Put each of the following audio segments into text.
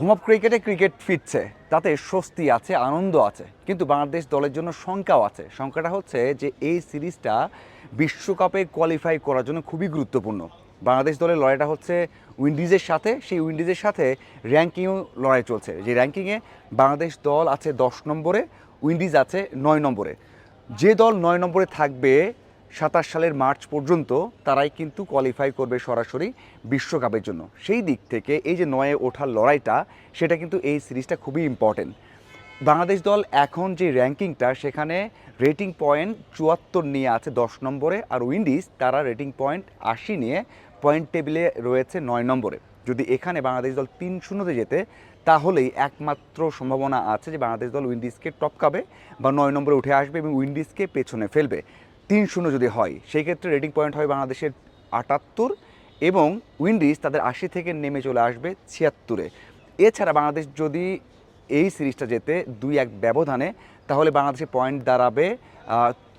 Home of ক্রিকেটে cricket ফিরছে। তাতে স্বস্তি আছে আনন্দ আছে। কিন্তু বাংলাদেশ দলের জন্য শঙ্কাও আছে। শঙ্কাটা হচ্ছে যে এই সিরিজটা বিশ্বকাপে কোয়ালিফাই করার জন্য খুবই গুরুত্বপূর্ণ। বাংলাদেশ দলের লড়াইটা হচ্ছে উইন্ডিজের সাথে। সেই উইন্ডিজের সাথে র্যাঙ্কিংও লড়াই চলছে। যে র্যাঙ্কিংয়ে বাংলাদেশ দল আছে দশ নম্বরে উইন্ডিজ আছে নয় নম্বরে। যে দল নয় নম্বরে থাকবে সাতাশ সালের মার্চ পর্যন্ত তারাই কিন্তু কোয়ালিফাই করবে সরাসরি বিশ্বকাপের জন্য। সেই দিক থেকে এই যে নয়ে ওঠার লড়াইটা, সেটা কিন্তু এই সিরিজটা খুবই ইম্পর্টেন্ট বাংলাদেশ দল এখন যে র্যাঙ্কিংটা, সেখানে রেটিং পয়েন্ট চুয়াত্তর নিয়ে আছে দশ নম্বরে আর উইন্ডিজ তারা রেটিং পয়েন্ট আশি নিয়ে পয়েন্ট টেবিলে রয়েছে নয় নম্বরে। যদি এখানে বাংলাদেশ দল তিন শূন্যতে যেতে, তাহলেই একমাত্র সম্ভাবনা আছে যে বাংলাদেশ দল উইন্ডিজকে টপকাবে বা নয় নম্বরে উঠে আসবে এবং উইন্ডিজকে পেছনে ফেলবে। তিন শূন্য যদি হয়, সেই ক্ষেত্রে রেটিং পয়েন্ট হয় বাংলাদেশের আটাত্তর এবং উইন্ডিজ তাদের আশি থেকে নেমে চলে আসবে ছিয়াত্তরে। এছাড়া বাংলাদেশ যদি এই সিরিজটা যেতে দুই এক ব্যবধানে, তাহলে বাংলাদেশের পয়েন্ট দাঁড়াবে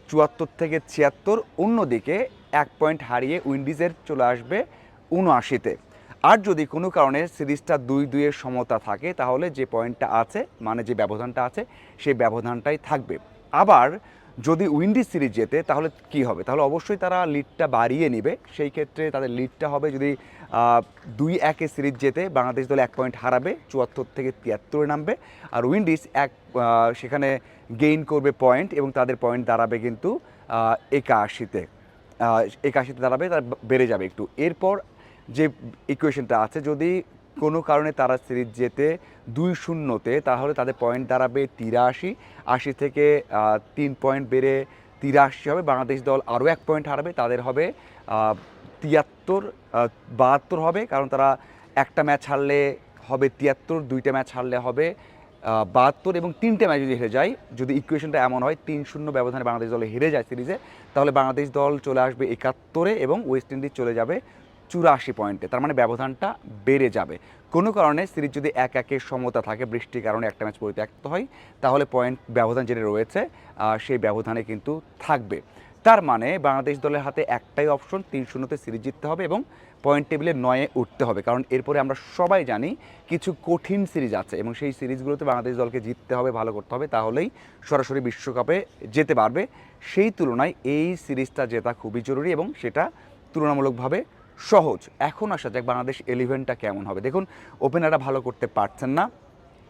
চুয়াত্তর থেকে ছিয়াত্তর। অন্যদিকে এক পয়েন্ট হারিয়ে উইন্ডিজের চলে আসবে উনআশিতে। আর যদি কোনো কারণে সিরিজটা দুই দুইয়ের সমতা থাকে, তাহলে যে পয়েন্টটা আছে মানে যে ব্যবধানটা আছে, সেই ব্যবধানটাই থাকবে। আবার যদি উইন্ডিজ সিরিজ যেতে তাহলে কি হবে? তাহলে অবশ্যই তারা লিডটা বাড়িয়ে নেবে। সেই ক্ষেত্রে তাদের লিডটা হবে যদি দুই একে সিরিজ যেতে বাংলাদেশ দল এক পয়েন্ট হারাবে, চুয়াত্তর থেকে তিয়াত্তরে নামবে। আর উইন্ডিজ এক সেখানে গেইন করবে পয়েন্ট এবং তাদের পয়েন্ট দাঁড়াবে কিন্তু একাশিতে। একাশিতে দাঁড়াবে, তার বেড়ে যাবে একটু। এরপর যে ইকুয়েশনটা আছে, যদি কোনো কারণে তারা সিরিজ যেতে দুই শূন্যতে, তাহলে তাদের পয়েন্ট দাঁড়াবে তিরাশি। আশি থেকে তিন পয়েন্ট বেড়ে তিরাশি হবে। বাংলাদেশ দল আরও এক পয়েন্ট হারাবে। তাদের হবে তিয়াত্তর বাহাত্তর হবে। কারণ তারা একটা ম্যাচ হারলে হবে তিয়াত্তর, দুইটা ম্যাচ হারলে হবে বাহাত্তর এবং তিনটে ম্যাচ যদি হেরে যায়, যদি ইকুয়েশনটা এমন হয়, তিন শূন্য ব্যবধানে বাংলাদেশ দল হেরে যায় সিরিজে, তাহলে বাংলাদেশ দল চলে আসবে একাত্তরে এবং ওয়েস্ট ইন্ডিজ চলে যাবে চুরাশি পয়েন্টে, তার মানে ব্যবধানটা বেড়ে যাবে। কোনো কারণে সিরিজ যদি এক একের সমতা থাকে, বৃষ্টির কারণে একটা ম্যাচ পরিত্যক্ত হয়, তাহলে পয়েন্ট ব্যবধান যেটা রয়েছে সেই ব্যবধানে কিন্তু থাকবে। তার মানে বাংলাদেশ দলের হাতে একটাই অপশন তিন শূন্যতে সিরিজ জিততে হবে এবং পয়েন্ট টেবিলে নয়ে উঠতে হবে। কারণ এরপরে আমরা সবাই জানি কিছু কঠিন সিরিজ আছে এবং সেই সিরিজগুলোতে বাংলাদেশ দলকে জিততে হবে, ভালো করতে হবে, তাহলেই সরাসরি বিশ্বকাপে যেতে পারবে। সেই তুলনায় এই সিরিজটা জেতা খুবই জরুরি এবং সেটা তুলনামূলকভাবে সহজ। এখন আসা যাক বাংলাদেশ এলিভেনটা কেমন হবে। দেখুন ওপেনাররা ভালো করতে পারছেন না।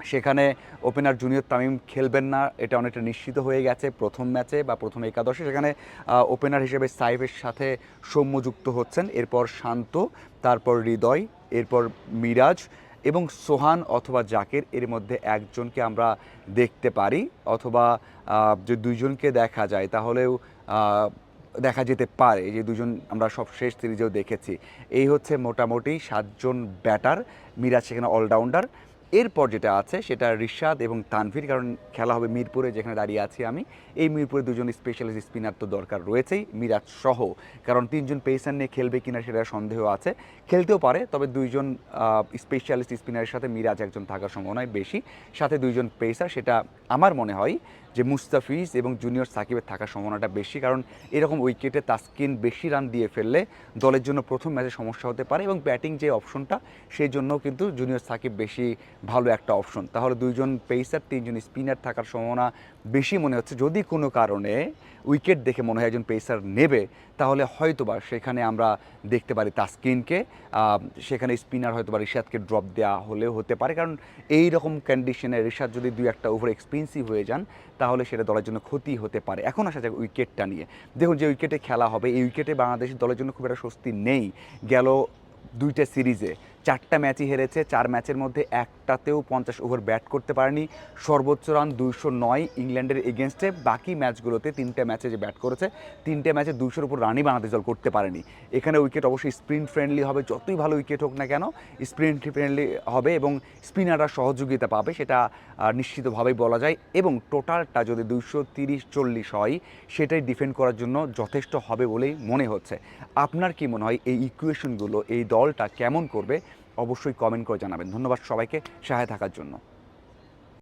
সেখানে ওপেনার জুনিয়র তামিম খেলবেন না, এটা অনেকটা নিশ্চিত হয়ে গেছে প্রথম ম্যাচে বা প্রথম একাদশে। সেখানে ওপেনার হিসেবে সাইফের সাথে সৌম্য যুক্ত হচ্ছেন। এরপর শান্ত, তারপর হৃদয়, এরপর মিরাজ এবং সোহান অথবা জাকের এর মধ্যে একজনকে আমরা দেখতে পারি। অথবা যে দুইজনকে দেখা যায়, তাহলেও দেখা যেতে পারে। যে দুজন আমরা সব শেষ সিরিজেও দেখেছি। এই হচ্ছে মোটামুটি সাতজন ব্যাটার, মিরাজ সেখানে অলরাউন্ডার এরপর যেটা আছে সেটা রিশাদ এবং তানভীর, কারণ খেলা হবে মিরপুরে যেখানে দাঁড়িয়ে আছি আমি। এই মিরপুরে দুজন স্পেশালিস্ট স্পিনার তো দরকার রয়েছেই, মিরাজ সহ। কারণ তিনজন পেসার নিয়ে খেলবে কিনা সেটা সন্দেহ আছে। খেলতেও পারে, তবে দুইজন স্পেশালিস্ট স্পিনারের সাথে মিরাজ একজন থাকার সম্ভাবনাই বেশি। সাথে দুইজন পেসার সেটা আমার মনে হয় যে মুস্তাফিজ এবং জুনিয়র সাকিবের থাকার সম্ভাবনাটা বেশি, কারণ এরকম উইকেটে তাস্কিন বেশি রান দিয়ে ফেললে দলের জন্য প্রথম ম্যাচে সমস্যা হতে পারে এবং ব্যাটিং যে অপশনটা, সেই জন্য কিন্তু জুনিয়র সাকিব বেশি ভালো একটা অপশন। তাহলে দুইজন পেসার, তিনজন স্পিনার থাকার সম্ভাবনা বেশি মনে হচ্ছে। যদি কোনো কারণে উইকেট দেখে মনে হয় একজন পেসার নেবে, তাহলে হয়তোবা সেখানে আমরা দেখতে পারি তাস্কিনকে সেখানে স্পিনার হয়তোবা রিশাদকে ড্রপ দেওয়া হলেও হতে পারে। কারণ এই রকম কন্ডিশনে রিশাদ যদি দুই একটা ওভার এক্সপেন্সিভ হয়ে যান তাহলে সেটা দলের জন্য ক্ষতি হতে পারে। এখন আসা যাক উইকেটটা নিয়ে। দেখুন যে উইকেটে খেলা হবে, এই উইকেটে বাংলাদেশ দলের জন্য খুব একটা স্বস্তি নেই। গেল দুইটা সিরিজে। চারটা ম্যাচই হেরেছে, চার ম্যাচের মধ্যে একটাতেও পঞ্চাশ ওভার ব্যাট করতে পারেনি। সর্বোচ্চ রান দুইশো নয় ইংল্যান্ডের এগেনস্টে বাকি ম্যাচগুলোতে তিনটে ম্যাচে যে ব্যাট করেছে, তিনটে ম্যাচে দুইশোর উপর রানই বাংলাদেশ দল করতে পারেনি। এখানে উইকেট অবশ্যই স্প্রিন্ট ফ্রেন্ডলি হবে, যতই ভালো উইকেট হোক না কেন স্প্রিন্ট ফ্রেন্ডলি হবে এবং স্পিনাররা সহযোগিতা পাবে, সেটা নিশ্চিতভাবেই বলা যায়। এবং টোটালটা যদি দুইশো তিরিশ চল্লিশ হয়, সেটাই ডিফেন্ড করার জন্য যথেষ্ট হবে বলেই মনে হচ্ছে। আপনার কি মনে হয় এই ইকুয়েশনগুলো এই দলটা কেমন করবে? অবশ্যই কমেন্ট করে জানাবেন। ধন্যবাদ সবাইকে সহায় থাকার জন্য।